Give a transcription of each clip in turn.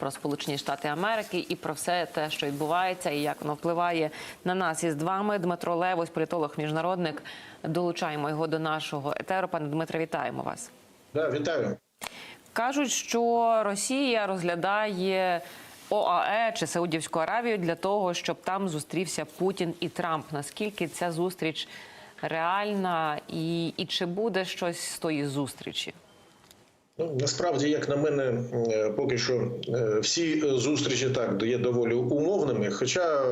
про Сполучені Штати Америки і про все те, що відбувається, і як воно впливає на нас із вами. Дмитро Левось, політолог, міжнародник. Долучаємо його до нашого етеру. Пане Дмитре, вітаємо вас. Да, вітаю. Кажуть, що Росія розглядає ОАЕ чи Саудівську Аравію для того, щоб там зустрівся Путін і Трамп. Наскільки ця зустріч реальна, і, і чи буде щось з тої зустрічі? Ну, насправді, як на мене, е, поки що е, всі зустрічі так є доволі умовними. Хоча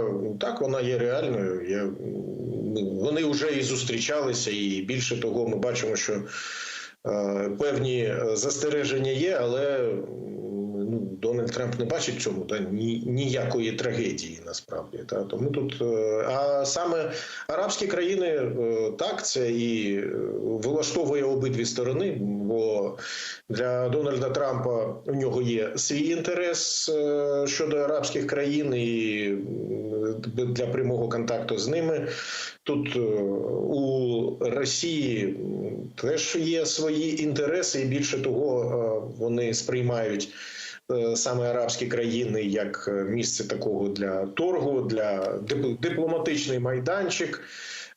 так вона є реальною. Я, вони вже і зустрічалися, і більше того, ми бачимо, що е, певні застереження є, але Дональд Трамп не бачить цьому ні, ніякої трагедії насправді. Та. Тому тут, е, а саме арабські країни е, так це і е, влаштовує обидві сторони, бо для Дональда Трампа у нього є свій інтерес щодо арабських країн і для прямого контакту з ними. Тут у Росії теж є свої інтереси, і більше того, вони сприймають саме арабські країни як е, місце такого для торгу, для дипломатичний майданчик.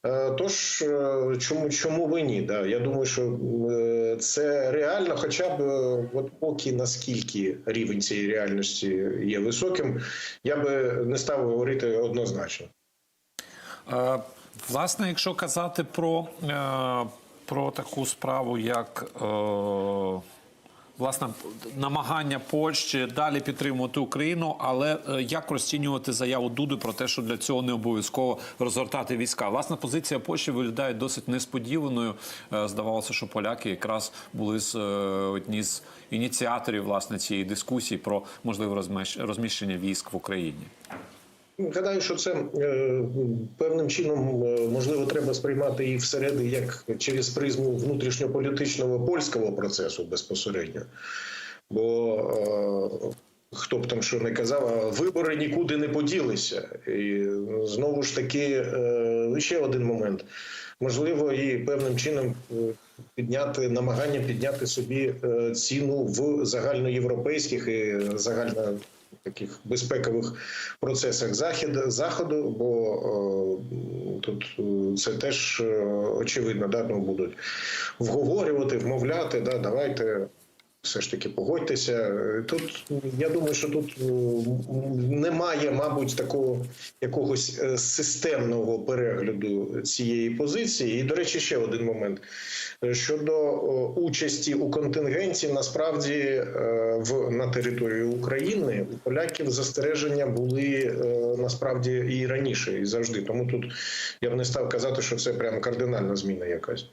Е, Тож е, чому чому ви ні? Да? Я думаю, що е, це реально, хоча б е, от поки наскільки рівень цієї реальності є високим, я би не став говорити однозначно. Е, Власне, якщо казати про, е, про таку справу, як е, власне намагання Польщі далі підтримувати Україну, але е, як розцінювати заяву Дуди про те, що для цього не обов'язково розгортати війська? Власна позиція Польщі виглядає досить несподіваною. Е, Здавалося, що поляки якраз були з е, одні з ініціаторів власне цієї дискусії про можливе розміщ- розміщення військ в Україні. Гадаю, що це е, певним чином е, можливо треба сприймати і всередині як через призму внутрішньополітичного польського процесу безпосередньо. Бо е, хто б там що не казав, вибори нікуди не поділися. І знову ж таки, ще один момент. Можливо, і певним чином підняти намагання підняти собі ціну в загальноєвропейських і загально таких безпекових процесах захід заходу, бо е, тут е, це теж е, очевидно, да, ну, будуть вговорювати, вмовляти, да, давайте. Все ж таки погодьтеся. Тут я думаю, що тут е, немає, мабуть, такого якогось е, системного перегляду цієї позиції. І, до речі, ще один момент щодо е, участі у контингенті, насправді в на території України у поляків застереження були насправді і раніше, і завжди. Тому тут я б не став казати, що це прямо кардинальна зміна якась.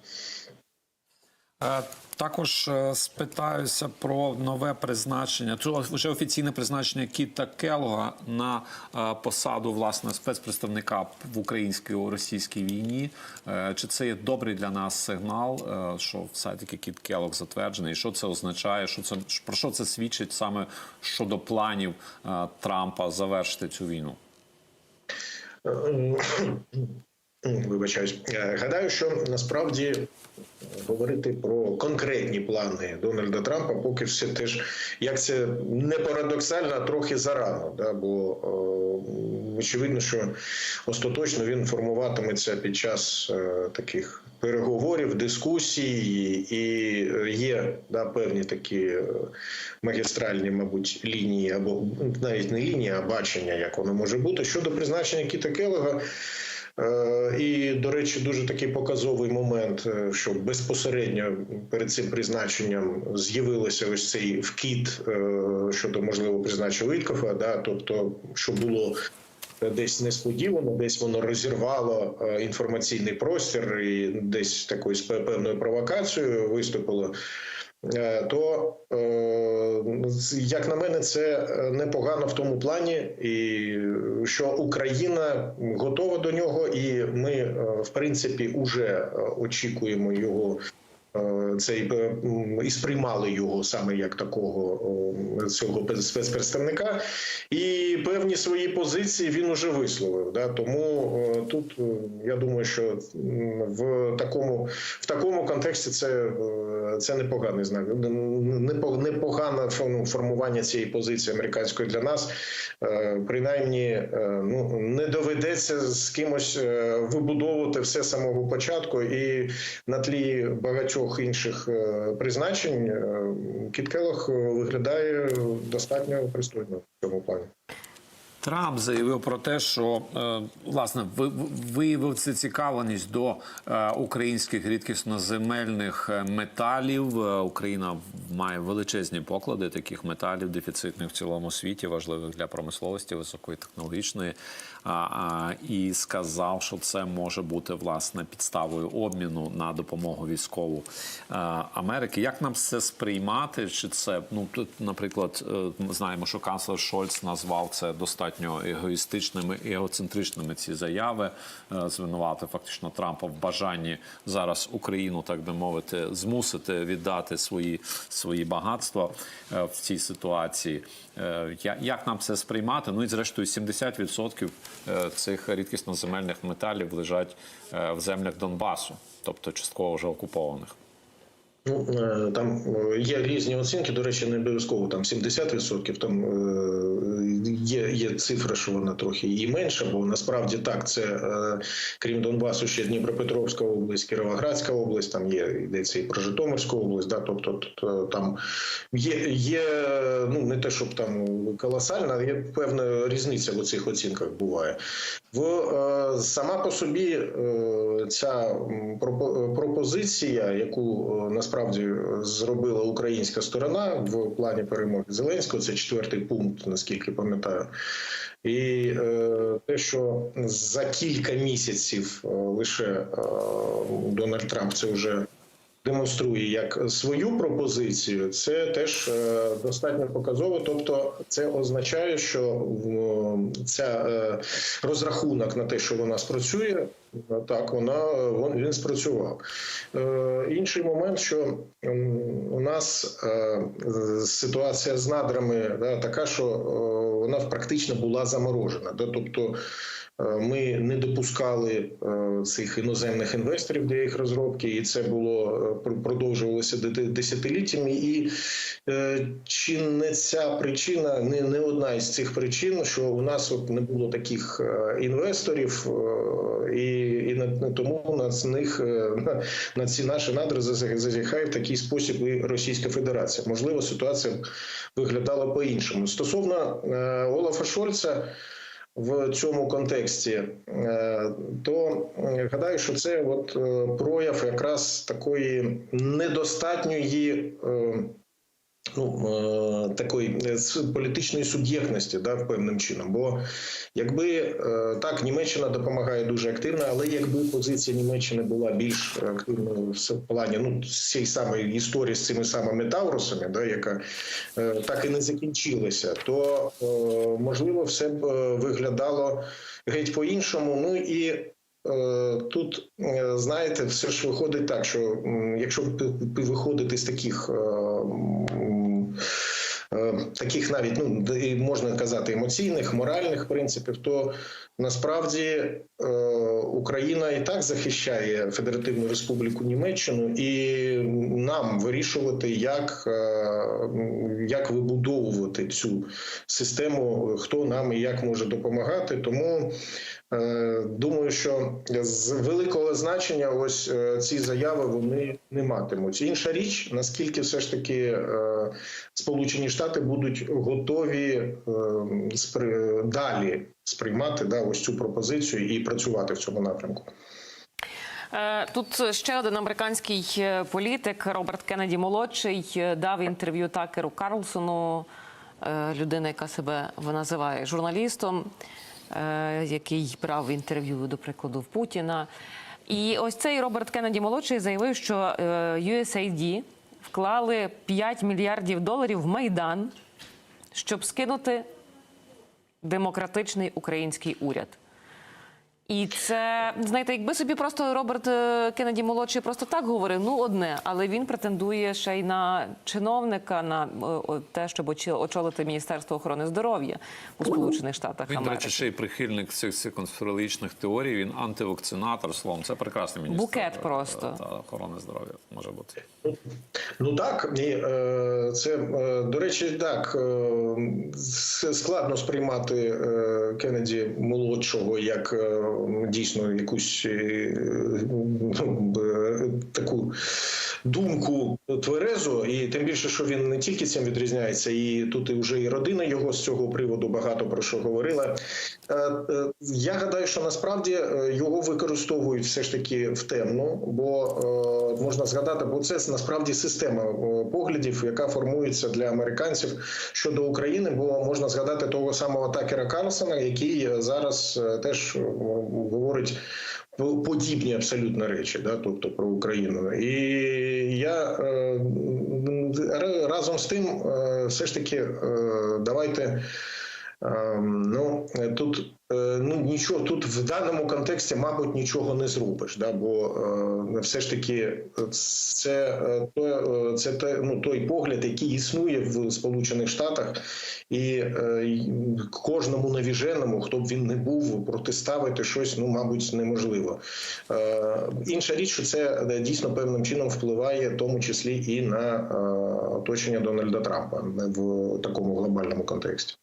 Також е, спитаюся про нове призначення. Це вже офіційне призначення Кіта Келога на е, посаду власне спецпредставника в українсько-російській війні. Е, Чи це є добрий для нас сигнал, що все-таки Кіт Келог затверджений? І що це означає? Що це про що це свідчить саме щодо планів Трампа завершити цю війну? Вибачаюсь, Е, гадаю, що насправді говорити про конкретні плани Дональда Трампа, поки все теж як це не парадоксально, а трохи зарано. Да? Бо е, очевидно, що остаточно він формуватиметься під час е, таких переговорів, дискусій, і е, є да, певні такі е, магістральні, мабуть, лінії або навіть не лінії, а бачення, як воно може бути щодо призначення Кіта Келлога. Е, І, до речі, дуже такий показовий момент, е, що безпосередньо перед цим призначенням з'явилося ось цей вкіт е, щодо можливого призначення Виткофа, да, тобто, що було десь несподівано, десь воно розірвало інформаційний простір і десь такою певною провокацією виступило. Е, То, е, як на мене, це е, непогано в тому плані, і що Україна готова до нього, і ми, в принципі, уже е, очікуємо його цей е, і сприймали його саме як такого е, цього спецпредставника, і певні свої позиції він уже висловив. Да? Тому е, тут е, я думаю, що в такому в такому контексті це, е, це непоганий знак. Непо- Непогане ну, формування цієї позиції американської для нас. Е, Принаймні, е, ну не доведеться з кимось е, вибудовувати все з самого початку, і на тлі багатьох інших е, призначень е, Кіт Келлог виглядає достатньо пристойно в цьому плані. Трамп заявив про те, що е, власне ви- виявив цю цікавленість до е, українських рідкісноземельних е, металів. Е, Україна має величезні поклади таких металів, дефіцитних в цілому світі, важливих для промисловості високої технологічної. І сказав, що це може бути власне підставою обміну на допомогу військову е, Америки. Як нам це сприймати? Чи це ну тут, наприклад, е, ми знаємо, що канцлер Шольц назвав це достатньо егоїстичними і егоцентричними ці заяви, е, звинуватив фактично Трампа в бажанні зараз Україну, так би мовити, змусити віддати свої свої багатства в цій ситуації. Як нам це сприймати? Ну і зрештою 70% е, цих рідкісноземельних металів лежать е, в землях Донбасу, тобто частково вже окупованих. Ну е, там е, є різні оцінки. До речі, не обов'язково там 70%, Там е, є, є цифра, що вона трохи і менша, бо насправді так це крім Донбасу, ще Дніпропетровська область, Кіровоградська область. Там є йдеться і про Житомирську область. Да, тобто там є, є ну не те, щоб там колосальна, є певна різниця в цих оцінках буває. В е, сама по собі е, ця м, пропозиція, яку е, насправді зробила українська сторона в плані перемоги Зеленського, це четвертий пункт, наскільки пам'ятаю. І е, те, що за кілька місяців е, лише е, Дональд Трамп це вже демонструє як свою пропозицію, це теж е, достатньо показово. Тобто, це означає, що ця е, розрахунок на те, що вона спрацює, так вона вон він спрацював. Е, Інший момент, що у нас ситуація з надрами така, що вона практично була заморожена. Тобто ми не допускали е, цих іноземних інвесторів до їх розробки, і це було е, продовжувалося десятиліттями. І е, чи не ця причина, не, не одна із цих причин, що у нас от не було таких е, інвесторів, е, і, і тому на них е, на, ці наші надри зазіхає в такий спосіб і Російська Федерація. Можливо, ситуація виглядала по-іншому. Стосовно е, Олафа Шольца в цьому контексті, е, то е, гадаю, що це от е, прояв якраз такої недостатньої. Ну, е, такої е, політичної суб'єктності, да, певним чином. Бо якби е, так, Німеччина допомагає дуже активно, але якби позиція Німеччини була більш активною в плані ну, цієї самої історії з цими самими Таурусами, да, яка так і не закінчилася, то можливо все б виглядало геть по-іншому. Ну і Тут знаєте, все ж виходить так, що якщо виходити з таких. Таких навіть ну можна казати емоційних, моральних принципів, то насправді е, Україна і так захищає Федеративну Республіку Німеччину, і нам вирішувати, як, е, як вибудовувати цю систему, хто нам і як може допомагати. Тому Е, Думаю, що з великого значення ось ці заяви вони не матимуть. Інша річ, наскільки все ж таки Сполучені Штати будуть готові далі сприймати да, ось цю пропозицію і працювати в цьому напрямку. Е, Тут ще один американський е, політик Роберт Кеннеді молодший е, дав інтерв'ю Такеру Карлсону, людина, яка себе називає журналістом, який брав інтерв'ю, до прикладу, в Путіна. І ось цей Роберт Кеннеді молодший заявив, що USAID вклали 5 мільярдів доларів в Майдан, щоб скинути демократичний український уряд. І це знаєте, якби собі просто Роберт е, Кеннеді молодший просто так говорив, ну одне, але він претендує ще й на чиновника, на е, те, щоб очі- очолити Міністерство охорони здоров'я у Сполучених Штатах Він, до речі, ще й прихильник цих, цих конспірологічних теорій. Він антивакцинатор, словом. Це прекрасний міністр. Букет просто. Та, охорони здоров'я може бути. Ну так, і е, це е, до речі, так е, складно сприймати е, Кеннеді молодшого як е, дійсно якусь е, ну, таку думку тверезу, і тим більше, що він не тільки цим відрізняється, і тут і вже і родина його з цього приводу багато про що говорила. Е, е, Я гадаю, що насправді його використовують все ж таки в темну, бо можна згадати, бо це насправді система поглядів, яка формується для американців щодо України. Бо можна згадати того самого Такера Карлсона, який зараз теж говорить. Подібні абсолютно речі, да, тобто про Україну, і я е, разом з тим, е, все ж таки, е, давайте Ну тут е, ну нічого тут в даному контексті, мабуть, нічого не зробиш. Да? Бо е, все ж таки це, е, то, е, це ну, той погляд, який існує в Сполучених Штатах, і е, кожному навіженому, хто б він не був, протиставити щось, ну мабуть, неможливо. Е, Інша річ, що це е, дійсно певним чином впливає, в тому числі і на е, оточення Дональда Трампа в такому глобальному контексті.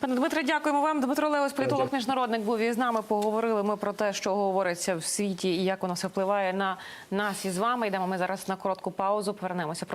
Пане Дмитре, дякуємо вам. Дмитро Леос, політолог міжнародник, був із нами. Поговорили ми про те, що говориться в світі і як воно все впливає на нас із вами. Йдемо ми зараз на коротку паузу. Повернемося.